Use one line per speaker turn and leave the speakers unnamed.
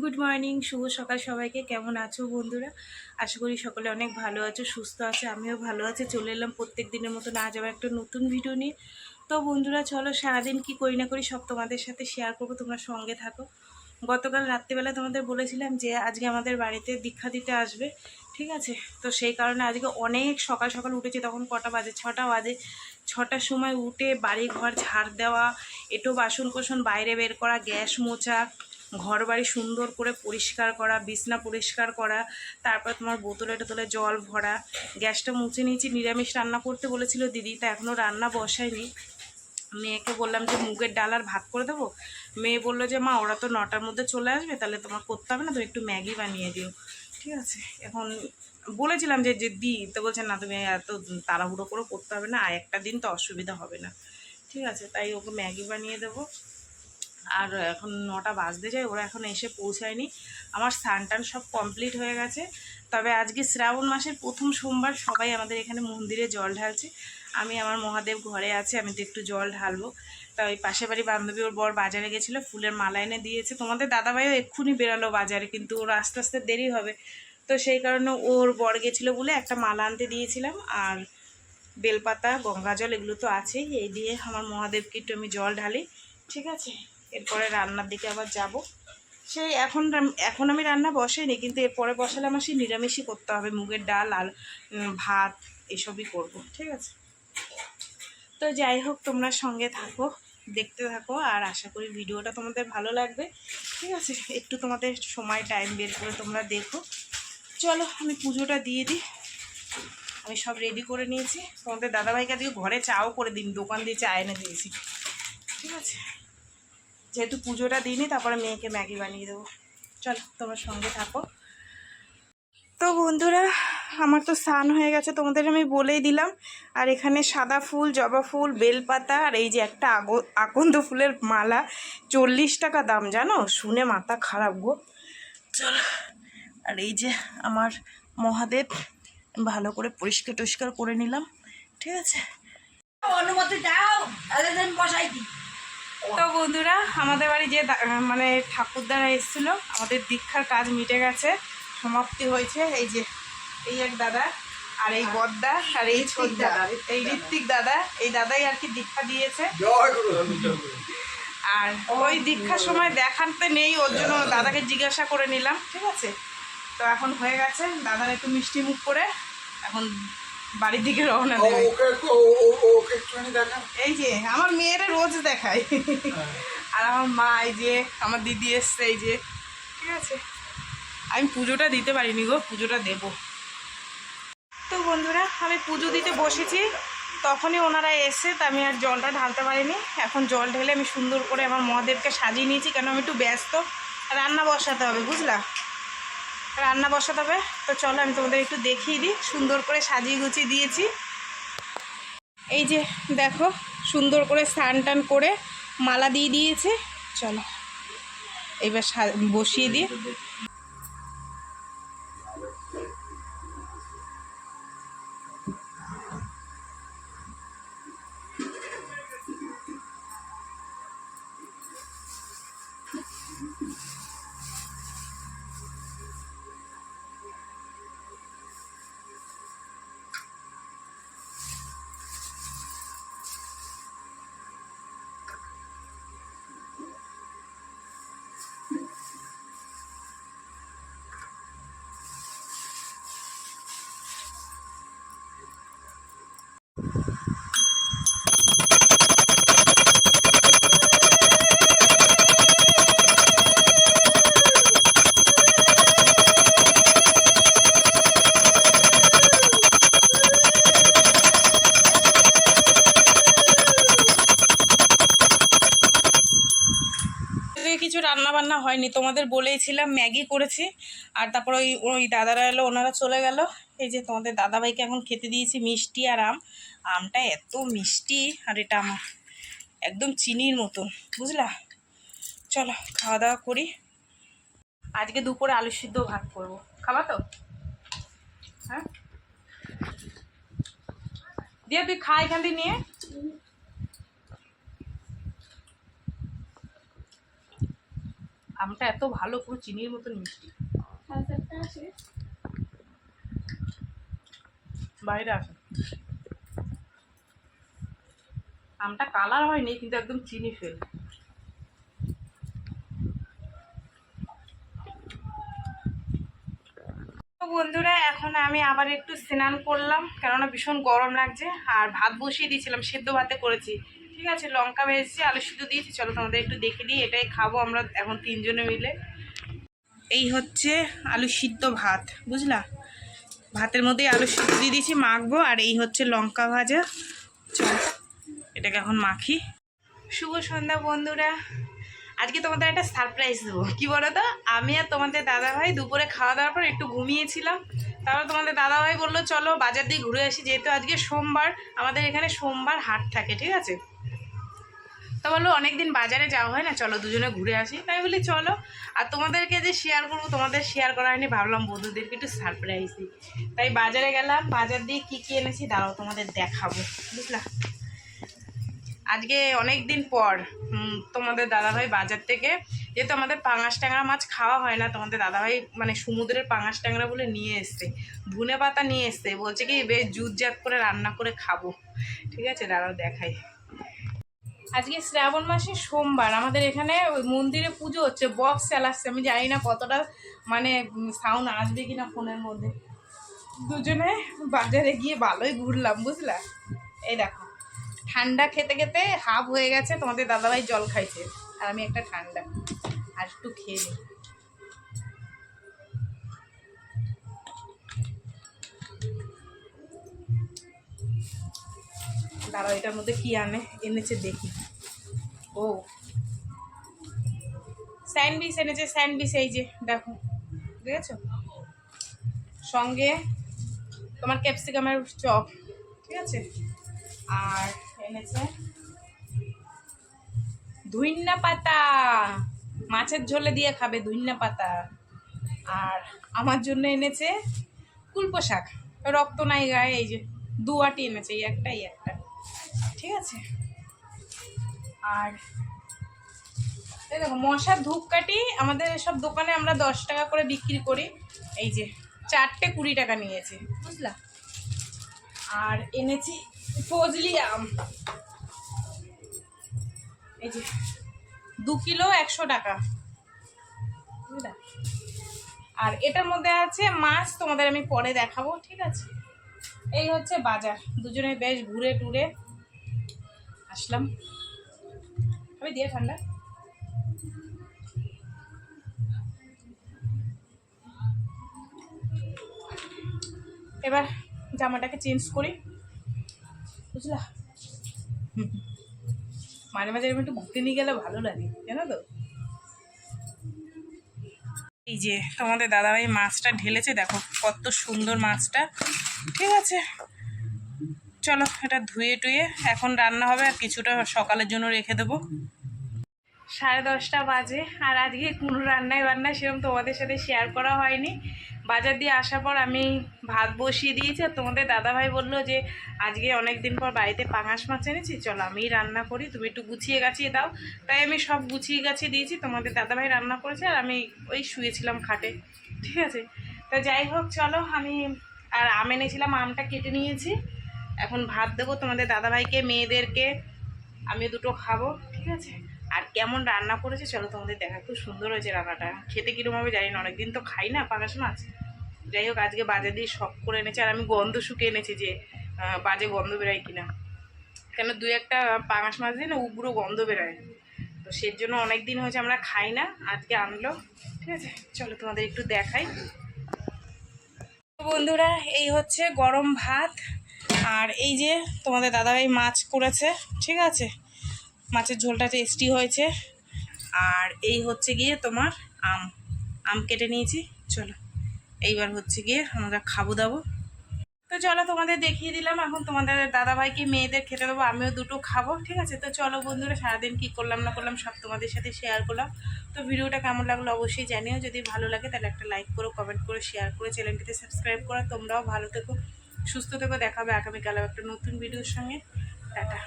Good morning শুভ সকাল সবাইকে। কেমন আছো বন্ধুরা? আশা করি সকলে অনেক ভালো আছো, সুস্থ আছে, আমিও ভালো আছি। চলে এলাম প্রত্যেক দিনের মতো না আবার একটা নতুন ভিডিও নিয়ে। তো বন্ধুরা, চলো সারাদিন কি করি না করি সব তোমাদের সাথে শেয়ার করব, তোমরা সঙ্গে থাকো। গতকাল রাত্রিবেলা তোমাদের বলেছিলাম যে, আজকে আমাদের বাড়িতে দীক্ষা দিতে আসবে, ঠিক আছে? তো সেই কারণে আজকে অনেক সকাল সকাল উঠেছি, তখন কটা বাজে? ছটা বাজে। ছটার সময় উঠে বাড়ি ঘর ঝাড় দেওয়া, এটো বাসন কোসন বাইরে বের করা, গ্যাস মোছা ঘর বাড়ি সুন্দর করে পরিষ্কার করা, বিছনা পরিষ্কার করা, তারপর তোমার বোতলে টোতলে জল ভরা। গ্যাসটা মুছে নিয়েছি, নিরামিষ রান্না করতে বলেছিল দিদি, তা এখনও রান্না বসায়নি। মেয়েকে বললাম যে মুগের ডাল আর ভাত করে দেবো? মেয়ে বলল যে, মা, ওরা তো নটার মধ্যে চলে আসবে, তাহলে তোমার করতে হবে না, তুমি একটু ম্যাগি বানিয়ে দিও। ঠিক আছে। এখন বলেছিলাম যে যে, দি তো বলছে, না, তুমি এত তাড়াহুড়ো করে করতে হবে না, আর একটা দিন তো অসুবিধা হবে না। ঠিক আছে, তাই ওকে ম্যাগি বানিয়ে দেবো। আর এখন নটা বাজতে যায়, ওরা এখন এসে পৌঁছায়নি। আমার স্নান টান সব কমপ্লিট হয়ে গেছে। তবে আজকে শ্রাবণ মাসের প্রথম সোমবার সবাই আমাদের এখানে মন্দিরে জল ঢালছে। আমি আমার মহাদেব ঘরে আছে, আমি তো একটু জল ঢালবো। তা ওই পাশে বাড়ি বান্ধবী ওর বর বাজারে গেছিল, ফুলের মালা এনে দিয়েছে। তোমাদের দাদাভাইও এক্ষুনি বেরালো বাজারে, কিন্তু ওর আস্তে আস্তে দেরি হবে। তো সেই কারণে ওর বর গেছিল বলে একটা মালা আনতে দিয়েছিলাম, আর বেলপাতা, গঙ্গা জল এগুলো তো আছেই। এই দিয়ে আমার মহাদেবকে একটু আমি জল ঢালি, ঠিক আছে? এরপরে রান্নার দিকে আবার যাব। সেই এখন এখন আমি রান্না বসাইনি কিন্তু এরপরে বসালে আমার সেই নিরামিষই করতে হবে। মুগের ডাল আর ভাত, এসবই করব, ঠিক আছে? তো যাই হোক, তোমরা সঙ্গে থাকো, দেখতে থাকো, আর আশা করি ভিডিওটা তোমাদের ভালো লাগবে, ঠিক আছে? একটু তোমাদের সময় টাইম বের করে তোমরা দেখো। চলো, আমি পুজোটা দিয়ে দিই। আমি সব রেডি করে নিয়েছি। তোমাদের দাদাভাইকে আজকে ঘরে চাও করে দিন, দোকান দিয়ে চা এনে দিয়েছি, ঠিক আছে? যেহেতু পুজোটা দিইনি, তারপরে মেয়েকে ম্যাগি বানিয়ে দেবো। চলো, তোমার সঙ্গে থাকো। তো বন্ধুরা, আমার তো স্নান হয়ে গেছে, তোমাদের আমি বলেই দিলাম। আর এখানে সাদা ফুল, জবা ফুল, বেলপাতা, আর এই যে একটা আকন্দ ফুলের মালা, চল্লিশ টাকা দাম, জানো? শুনে মাথা খারাপ গো। চলো, আর এই যে আমার মহাদেব, ভালো করে পরিষ্কার টরিষ্কার করে নিলাম, ঠিক আছে?
অনুমতি দাও বসাই দিই।
তো বন্ধুরা আমাদের বাড়ি যে মানে ঠাকুরদারা এসেছিল আমাদের দীক্ষার কাজ মিটে গেছে সমাপ্তি হয়েছে। এই যে এই এক দাদা আর এই বদ্দা আর এই ছোদ্দা এই ঋত্বিক দাদা এই দাদাই আর কি দীক্ষা দিয়েছে। আর ওই দীক্ষার সময় দেখাতে নেই ওর জন্য দাদাকে জিজ্ঞাসা করে নিলাম ঠিক আছে? তো এখন হয়ে গেছে দাদার একটু মিষ্টি মুখ করে এখন বাড়ির দিকে রওনা দেবে এই যে আমার মেয়েরা রোজ দেখায়। আর আমার মা এই যে আমার দিদি এসছে এই যে ঠিক আছে? আমি পুজোটা দিতে পারিনি গো পুজোটা দেব। তো বন্ধুরা আমি পুজো দিতে বসেছি। তখনই ওনারা এসে তা আমি আর জলটা ঢালতে পারিনি। এখন জল ঢেলে আমি সুন্দর করে আমার মহাদেবকে সাজিয়ে নিয়েছি কেন আমি একটু ব্যস্ত। রান্না বসাতে হবে বুঝলা? রান্না বসাতে হবে। তো চলো আমি তোমাদের একটু দেখিয়ে দিই। সুন্দর করে সাজিয়ে গুছিয়ে দিয়েছি। এই যে দেখো, সুন্দর করে স্নান টান করে মালা দিয়ে দিয়েছে। চলো, এবার বসিয়ে দিয়ে কিছু রান্না বান্না হয়নি, তোমাদের বলেইছিলাম ম্যাগি করেছি, আর তারপর ওই ওই দাদারা এলো, ওনারা চলে গেল। এই যে তোমাদের দাদাভাইকে এখন খেতে দিয়েছি মিষ্টি আর আম। আমটা এত মিষ্টি আর এটা আমার একদম চিনির মতন বুঝলা? চলো খাওয়া দাওয়া করি। আজকে দুপুরে আলু সিদ্ধ ভাত করব। খাবা তো? হ্যাঁ? দিয়ে তুই খা এখান দিয়ে নিয়ে। আমটা এত ভালো পুরো চিনির মতন মিষ্টি। বাইরে আসে। আমটা কালার হয়নি, কিন্তু একদম চিনি ফেল বন্ধুরা, এখন আমি আবার একটু স্নান করলাম, কেননা ভীষণ গরম লাগছে, আর ভাত বসিয়ে দিয়েছিলাম, সেদ্ধ ভাতে করেছি। ঠিক আছে, লঙ্কা ভেজেছি, আলু সিদ্ধ দিয়েছি, চলো তোমাদের একটু দেখে দিই, এটাই খাব আমরা এখন তিনজনে মিলে। এই হচ্ছে আলু সিদ্ধ ভাত, বুঝলা? ভাতের মধ্যে আলু সিদ্ধ দিয়ে দিয়েছি, মাখবো, আর এই হচ্ছে লঙ্কা ভাজা। চল। এটাকে এখন মাখি। শুভ সন্ধ্যা বন্ধুরা। আজকে তোমাদের একটা সারপ্রাইজ দেবো। কি বলো তো আমি আর তোমাদের দাদাভাই দুপুরে খাওয়া দাওয়ার পর একটু ঘুমিয়েছিলাম। তারপর তোমাদের দাদাভাই বলল, চলো বাজার দিয়ে ঘুরে আসি। যেহেতু আজকে সোমবার, আমাদের এখানে সোমবার হাট থাকে, ঠিক আছে? তো বলল, অনেকদিন বাজারে যাওয়া হয় না, চলো দুজনে ঘুরে আসি। তাই বলি, চলো। আর তোমাদেরকে যে শেয়ার করব, তোমাদের শেয়ার করা হয়নি ভাবলাম বন্ধুদেরকে একটু সারপ্রাইজ দিই। তাই বাজারে গেলাম, বাজার দিয়ে কী কী এনেছি, দাঁড়াও তোমাদের দেখাবো, বুঝলা? আজকে অনেক দিন পর তোমাদের দাদাভাই বাজার থেকে, যেহেতু আমাদের পাঙাশ ট্যাংরা মাছ খাওয়া হয় না, তোমাদের দাদাভাই মানে সমুদ্রের পাঙাশ ট্যাংরা বলে নিয়ে এসছে ধনে পাতা নিয়ে এসছে, বলছে কি বেশ জুতজাত করে রান্না করে খাব। ঠিক আছে, দাঁড়াও দেখাই। আজকে শ্রাবণ মাসে সোমবার, আমাদের এখানে ওই মন্দিরে পুজো হচ্ছে বক্স চালাচ্ছে, আমি জানি না কতটা মানে সাউন্ড আসবে কিনা ফোনের মধ্যে। দুজনে বাজারে গিয়ে ভালোই ঘুরলাম, বুঝলা? এই দেখো। ঠান্ডা খেতে খেতে হাফ হয়ে গেছে, তোমাদের দাদাভাই জল খাইছে। আর আমি একটা ঠান্ডা। আর একটু খেয়ে নিই। দাঁড়াও এটার মধ্যে কি আনে? এনেছে দেখি। ও। স্যান্ডউইচ এনেছে, স্যান্ডউইচ এই যে, দেখো। বুঝেছ সঙ্গে তোমার ক্যাপসিকামের চপ, ঠিক আছে? আর এনেছে। ধুইন্না পাতা। মাছের ঝোলে দিয়ে খাবে ধুইন্না পাতা। আর আমার জন্য এনেছে কুলপো শাক। রক্ত নাই গায়ে, এই যে দুয়াটি এনেছে, এই একটা এই একটা। ঠিক আছে? আর এই দেখো, মশার ধূপকাঠি আমাদের সব দোকানে আমরা দশ টাকা করে বিক্রি করি। এই যে চারটে কুড়ি টাকা নিয়েছে, বুঝলা? আর এনেছি ফজলি আম এই যে, দু কিলো একশো টাকা। আর এটার মধ্যে আছে মাছ, তোমাদের আমি পরে দেখাবো, ঠিক আছে? এই হচ্ছে বাজার, দুজনে বেশ ঘুরে টুরে আসলাম। আমি দিয়ে ঠান্ডা? এবার জামাটাকে চেঞ্জ করি। বুঝলা? মাঝে মাঝে এরকম একটু ঘুরতে নিয়ে গেলে ভালো লাগে, জানো তো? এই যে তোমাদের দাদাভাই মাছটা ঢেলেছে, দেখো কত সুন্দর মাছটা, ঠিক আছে? চলো এটা ধুয়ে টুয়ে এখন রান্না হবে, আর কিছুটা সকালের জন্য রেখে দেবো। সাড়ে দশটা বাজে, আর আজকে কোনো রান্নায় বান্না সেরকম তোমাদের সাথে শেয়ার করা হয়নি। বাজার দিয়ে আসার পর আমি ভাত বসিয়ে দিয়েছি আর তোমাদের দাদাভাই বলল যে, আজকে অনেক দিন পর বাড়িতে পাঙাশ মাছ এনেছি, চলো আমিই রান্না করি, তুমি একটু গুছিয়ে গাছিয়ে দাও। তাই আমি সব গুছিয়ে গাছিয়ে দিয়েছি, তোমাদের দাদাভাই রান্না করেছে আর আমি ওই শুয়েছিলাম খাটে, ঠিক আছে? তো যাই হোক, চলো আমি আর আম এনেছিলাম, আমটা কেটে নিয়েছি। এখন ভাত দেবো তোমাদের দাদাভাইকে, মেয়েদেরকে আমি দুটো খাব, ঠিক আছে? আর কেমন রান্না করেছে, চলো তোমাদের দেখা, খুব সুন্দর হয়েছে রান্নাটা। খেতে কীরকম হবে জানি না, অনেকদিন তো খাই না, পাঙাশ মাছ। যাই হোক, আজকে বাজার দিয়ে শখ করে এনেছে, আর আমি গন্ধ শুকে এনেছি যে বাজে গন্ধ বেরোয় কিনা। কেন দু একটা পাঙাশ মাছ দিয়ে না উগ্র গন্ধ বেরোয়। তো সের জন্য অনেক দিন হয়েছে আমরা খাই না, আজকে আনলো, ঠিক আছে? চলো তোমাদের একটু দেখাই। বন্ধুরা, এই হচ্ছে গরম ভাত, আর এই যে তোমাদের দাদাভাই মাছ করেছে, ঠিক আছে? মাছের ঝোলটা টেস্টি হয়েছে। আর এই হচ্ছে গিয়ে তোমার আম আম কেটে নিয়েছি। চলো, এইবার হচ্ছে গিয়ে আমরা খাব দাবো। তো চলো তোমাদের দেখিয়ে দিলাম, এখন তোমাদের দাদাভাইকে, মেয়েদের খেতে দেবো, আমিও দুটো খাব, ঠিক আছে? তো চলো বন্ধুরা, সারাদিন কী করলাম না করলাম সব তোমাদের সাথে শেয়ার করলাম। তো ভিডিওটা কেমন লাগল অবশ্যই জানিও, যদি ভালো লাগে তাহলে একটা লাইক করো কমেন্ট করে শেয়ার করে চ্যানেলটিতে সাবস্ক্রাইব করো। তোমরাও ভালো থেকো, সুস্থ থেকো দেখাবে আগামীকাল একটা নতুন ভিডিওর সঙ্গে। টাটা।